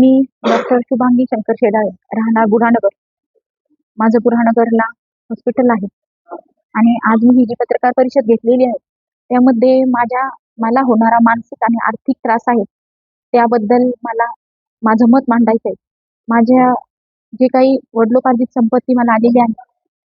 मी doctor Shubhangi Shankar Shedale राहणार बुढानगर. माझं बुढानगरला hospital आहे. आणि आज मी ही जी पत्रकार परिषद घेतलेली आहे त्यामध्ये माझ्या मला होणारा मानसिक आणि आर्थिक त्रास आहे त्याबद्दल मला माझं मत मांडायचं आहे. माझ्या जे काही वडिलोपार्जित संपत्ती मला आलेली आहे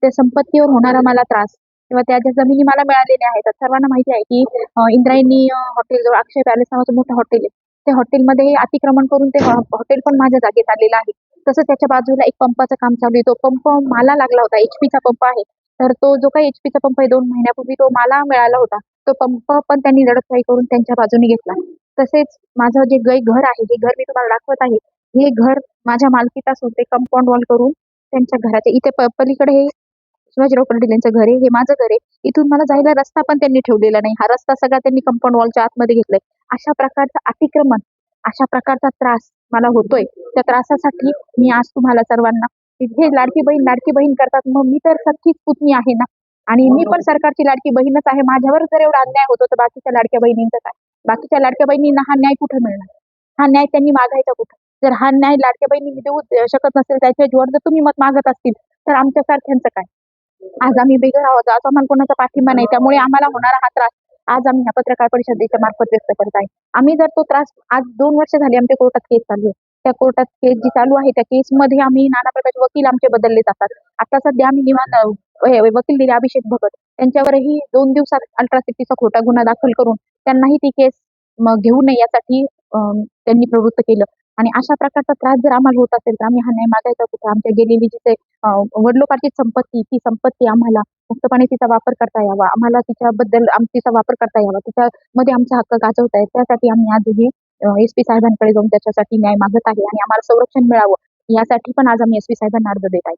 त्या संपत्तीवर होणारा मला त्रास किंवा त्या ज्या जमिनी मला मिळालेल्या आहेत तर सर्वांना माहिती आहे की इंद्रायणी हॉटेल जवळ अक्षय पॅलेस नावाचं मोठं हॉटेल आहे. त्या हॉटेलमध्ये अतिक्रमण करून ते हॉटेल पण माझ्या जागेत आलेलं आहे. तसं त्याच्या बाजूला एक पंपाचं काम चालू आहे. तो पंप मला लागला होता एचपीचा चा पंप आहे. तर तो जो काही एचपीचा चा पंप आहे दोन महिन्यापूर्वी तो मला मिळाला होता. तो पंप पण त्यांनी लढतफाई करून त्यांच्या बाजूने घेतला. तसेच माझं जे गै घर आहे हे घर मी तुम्हाला दाखवत आहे हे घर माझ्या मालकीत असून ते कंपाऊंड वॉल करून त्यांच्या घराचे इथे प- पलीकडे हे शिवाजीराव पाटील यांचं घर आहे हे माझं घर आहे. इथून मला जायला रस्ता पण त्यांनी ठेवलेला नाही. हा रस्ता सगळा त्यांनी कंपाऊंड वॉलच्या आतमध्ये घेतलाय. अशा प्रकारचं अतिक्रमण अशा प्रकारचा त्रास मला होतोय. त्या त्रासासाठी मी आज तुम्हाला सर्वांना हे लाडकी बहीण लाडकी बहीण करतात मग मी तर सख्खीच पुतणी आहे ना? आणि मी पण सरकारची लाडकी बहीणच आहे. माझ्यावर जर एवढा अन्याय होतो तर बाकीच्या लाडक्या बहिणींचं काय? बाकीच्या लाडक्या बहिणींना हा न्याय कुठं मिळणार? हा न्याय त्यांनी मागायचा कुठं? जर हा न्याय लाडक्या बहिणींनी देऊ शकत नसेल त्याच्या जीवन जर तुम्ही मत मागत असतील तर आमच्या सारख्यांचं काय? आज आम्ही बेघर आहोत आज आम्हाला कोणाचा पाठिंबा नाही. त्यामुळे आम्हाला होणारा हा त्रास आज आम्ही ह्या पत्रकार परिषदेच्या मार्फत व्यक्त करत आहे. आम्ही जर तो त्रास आज दोन वर्ष झाली आमच्या कोर्टात केस चालू आहे. त्या कोर्टात केस जी चालू आहे त्या केस मध्ये आम्ही नाना प्रकारचे वकील आमचे बदलले जातात. आता सध्या आम्ही निवान वकील दिले अभिषेक भगत. त्यांच्यावरही दोन दिवसात अल्ट्रासिटीचा खोटा गुन्हा दाखल करून त्यांनाही ती केस घेऊ नये यासाठी त्यांनी प्रवृत्त केलं. आणि अशा प्रकारचा त्रास जर आम्हाला होत असेल तर आम्ही हा न्याय मागायचा कुठे? आमच्या गेलेली जिथे वडलोपार्जित संपत्ती ती संपत्ती आम्हाला मुक्तपणे तिचा वापर करता यावा. आम्हाला तिच्याबद्दल तिचा वापर करता यावा. तिच्यामध्ये आमचा हक्क गाजवता येईल त्यासाठी आम्ही आज एस पी साहेबांकडे जाऊन त्याच्यासाठी न्याय मागत आहे आणि आम्हाला संरक्षण मिळावं. यासाठी पण आज आम्ही एस पी साहेबांना अर्ज देत आहे.